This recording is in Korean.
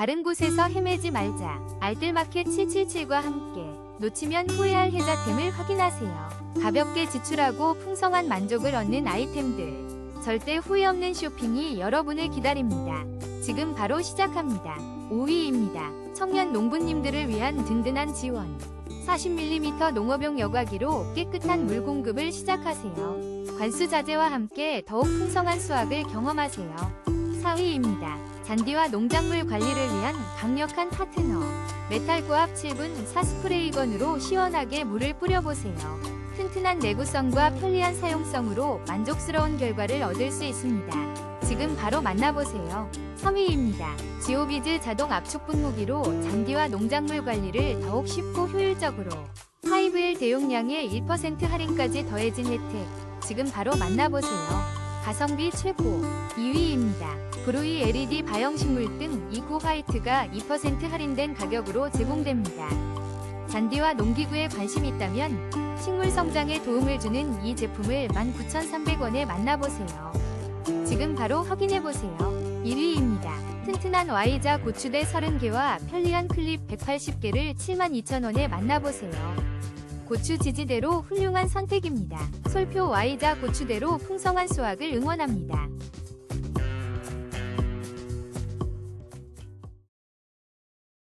다른 곳에서 헤매지 말자. 알뜰마켓 777과 함께 놓치면 후회할 혜자템을 확인하세요. 가볍게 지출하고 풍성한 만족을 얻는 아이템들. 절대 후회 없는 쇼핑이 여러분을 기다립니다. 지금 바로 시작합니다. 5위입니다. 청년 농부님들을 위한 든든한 지원. 40mm 농업용 여과기로 깨끗한 물 공급을 시작하세요. 관수 자재와 함께 더욱 풍성한 수확을 경험하세요. 4위입니다. 잔디와 농작물 관리를 위한 강력한 파트너. 메탈 고압 7분 4스프레이건으로 시원하게 물을 뿌려보세요. 튼튼한 내구성과 편리한 사용성으로 만족스러운 결과를 얻을 수 있습니다. 지금 바로 만나보세요. 3위입니다. 지오비즈 자동 압축 분무기로 잔디와 농작물 관리를 더욱 쉽고 효율적으로 5일 대용량에 1% 할인까지 더해진 혜택. 지금 바로 만나보세요. 가성비 최고 2위입니다. 브루이 LED 바형식물 등 이코 화이트가 2% 할인된 가격으로 제공됩니다. 잔디와 농기구에 관심 있다면 식물 성장에 도움을 주는 이 제품을 19,300원에 만나보세요. 지금 바로 확인해보세요. 1위입니다. 튼튼한 Y자 고추대 30개와 편리한 클립 180개를 72,000원에 만나보세요. 고추 지지대로 훌륭한 선택입니다. 솔표 Y자 고추대로 풍성한 수확을 응원합니다.